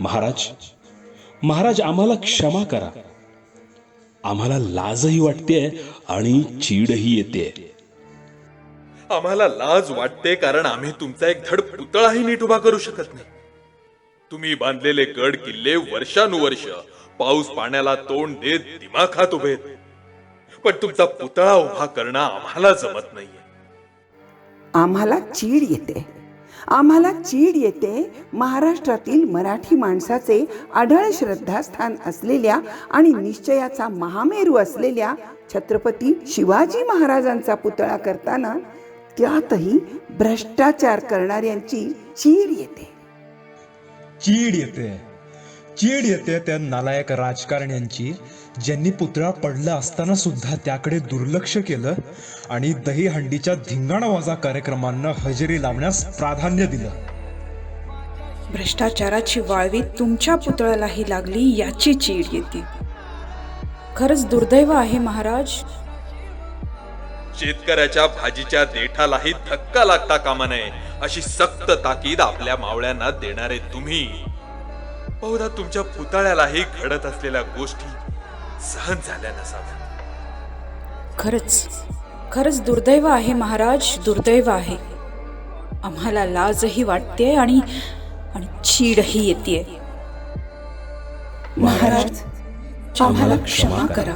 महाराज महाराज आम्हाला क्षमा करा. आम्हाला लाजही वाटते आणि चीडही येते आम्हाला लाज वाटते कारण आम्ही तुमचा एक धड पुतळाही नीट उभा करू शकत नाही. तुम्ही बांधलेले गड किल्ले वर्षानुवर्ष पाऊस पाण्याला तोंड देत दिमाखात उभे. पण तुमचा पुतळा उभा करणं आम्हाला जमत नाहीये. आम्हाला चीड येते. आम्हाला चीड येते. महाराष्ट्रातील मराठी माणसाचे आढळ श्रद्धास्थान असलेल्या आणि निश्चयाचा महामेरू असलेल्या छत्रपती शिवाजी महाराजांचा पुतळा करताना त्यातही भ्रष्टाचार करणाऱ्यांची चीड येते. चीड येते. चीड येते त्या नालायक राजकारण्यांची ज्यांनी पुतळा पडला असताना सुद्धा त्याकडे दुर्लक्ष केलं आणि दहीहंडीच्या धिंगाणावाजा कार्यक्रमांना हजेरी लावण्यास प्राधान्य दिलं. भ्रष्टाचाराची वाळवी तुमच्या पुतळ्यालाही लागली याची चीड येते. खरंच दुर्दैव आहे महाराज. शेतकऱ्याच्या भाजीच्या देठालाही धक्का लागता कामा नये अशी सक्त ताकीद आपल्या मावळ्यांना देणारे तुम्ही. बहुधा तुमच्या पुतळ्यालाही घडत असलेल्या गोष्टी सहन झाल्या नसाव्यात. खरंच खरंच दुर्दैव आहे महाराज दुर्दैव आहे. आम्हाला लाजही वाटते आणि आणि चीडही येते महाराज आम्हाला क्षमा करा.